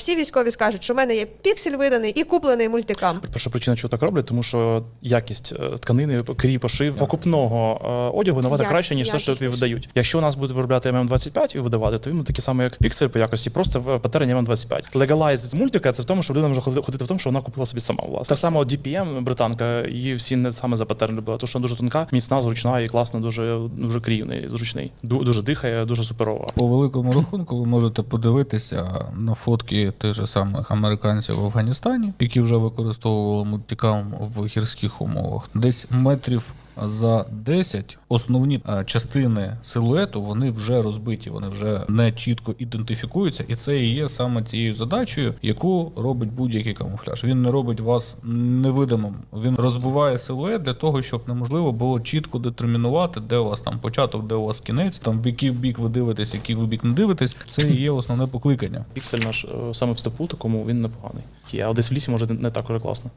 Всі військові скажуть, що в мене є піксель виданий і куплений мультикам. Перша причина, чого так роблять, тому що якість е, тканини, крій, пошив покупного е, одягу набагато краще, ніж те, що тобі видають. Якщо у нас буде виробляти ММ25 і видавати, то він такі саме, як піксель по якості, просто в патерні ММ25. Легалайз мультика це в тому, що людина може ходити в тому, що вона купила собі сама власне. Так само DPM, британка, її всі не саме за патерн любили, тому що вона дуже тонка, міцна, зручна і класно, дуже дуже крівний, зручний. Ду- Дуже дихає, дуже суперова. По великому рахунку ви можете подивитися на фотки тих же самих американців в Афганістані, які вже використовували мультикам в гірських умовах. Десь метрів за 10 основні е, частини силуету вони вже розбиті, вони вже не чітко ідентифікуються, і це і є саме тією задачею, яку робить будь-який камуфляж. Він не робить вас невидимим. Він розбиває силует для того, щоб неможливо було чітко детермінувати, де у вас там початок, де у вас кінець, там в який бік ви дивитесь, який ви бік не дивитесь. Це і є основне покликання. Піксель наш е, саме в степу, такому він непоганий. А десь в лісі може не так уже класно.